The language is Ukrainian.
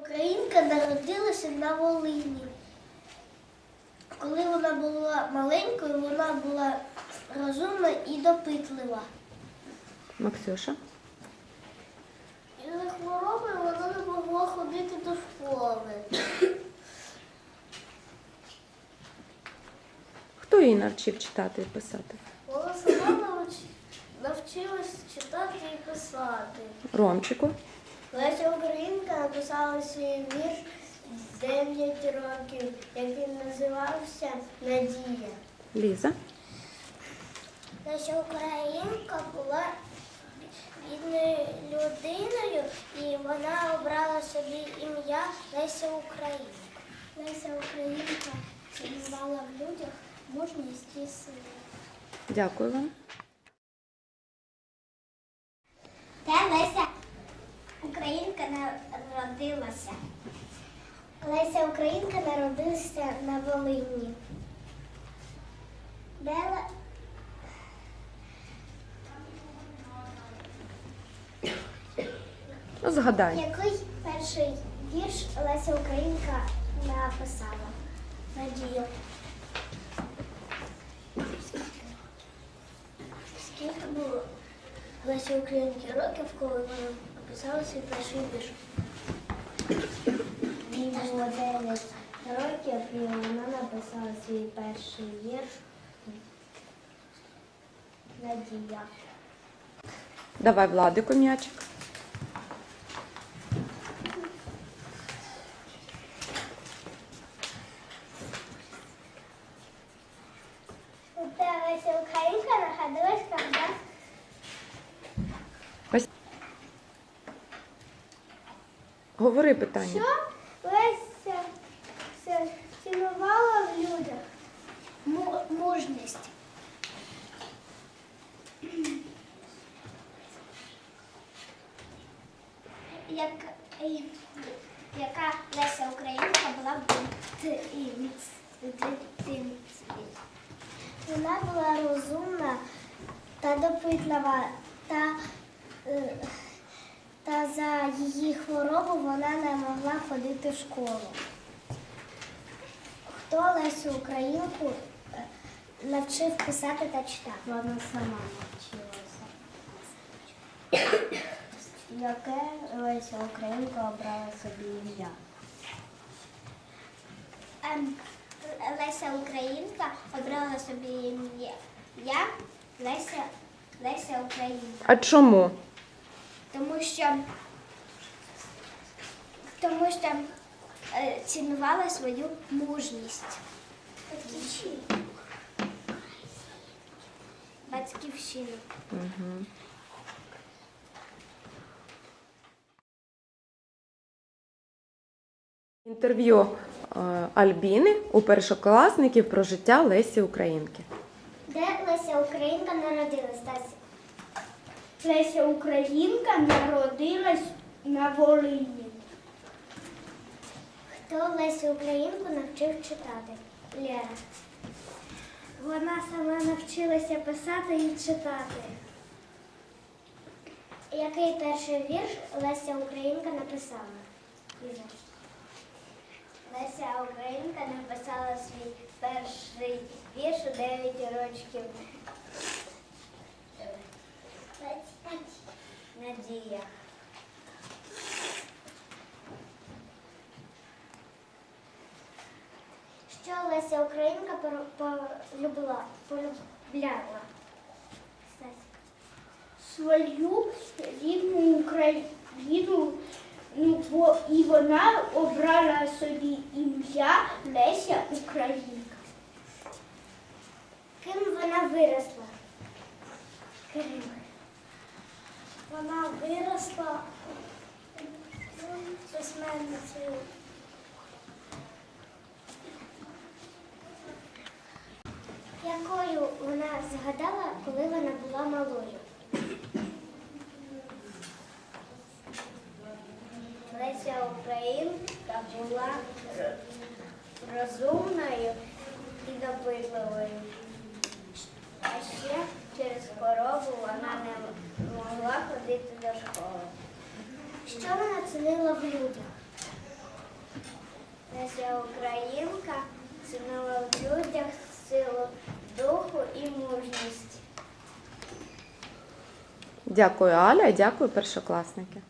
Українка народилася на Волині. Коли вона була маленькою, вона була розумна і допитлива. Максюша. І за хвороби вона не могла ходити до школи. Хто її навчив читати і писати? Вона сама навч- навчилась читати і писати. Ромчику. Леся Українка написала свій вірш 9 років, який називався Надія. Ліза. Леся Українка була бідною людиною і вона обрала собі ім'я Леся Українка. Леся Українка цінувала в людях мужність і силу. Дякую вам. Де Леся Українка народилася? Леся Українка народилася на Волині. Де Ле- Ну, згадай. Який перший вірш Леся Українка написала? Надію. Скільки було Лесі Українки років, коли вона написала свій перший вірш? Їй було 9 років, і вона написала свій перший вірш Надія. Давай Владику м'ячик. Українка находилась, когда. Говори питання. Що цінувала в людях? Мужність. Як, яка Леся Українка була в дитинстві? Вона була розумна та допитлива, та, е, та за її хворобу вона не могла ходити в школу. Хто Лесю Українку е, навчив писати та читати? Вона сама навчилася. Яке Леся Українка обрала собі ім'я? Ем, Леся Українка обрала собі ім'я Леся, Леся Українка. А чому? Тому що, тому що цінувала свою мужність. Батьківщину. Батьківщину. Угу. Інтерв'ю е, Альбіни у першокласників про життя Лесі Українки. Де Леся Українка народилась, Тася? Леся Українка народилась на Волині. Хто Лесю Українку навчив читати? Лера. Вона сама навчилася писати і читати. Який перший вірш Леся Українка написала? Ліза. Леся Українка написала свій перший вірш у 9 років. Надія. Леся Українка полюбила? полюбляла? Свою рідну Україну, ну, бо і вона обрала собі ім'я Леся Українка. Ким вона виросла? Ким? Вона виросла письменницею. Вона згадала, коли вона була малою? Леся Українка була розумною і допитливою. А ще через хворобу вона не могла ходити до школи. Що вона цінила в людях? Леся українка, цінила в людях силу духу і мужність. Дякую, Аля, і дякую, першокласники.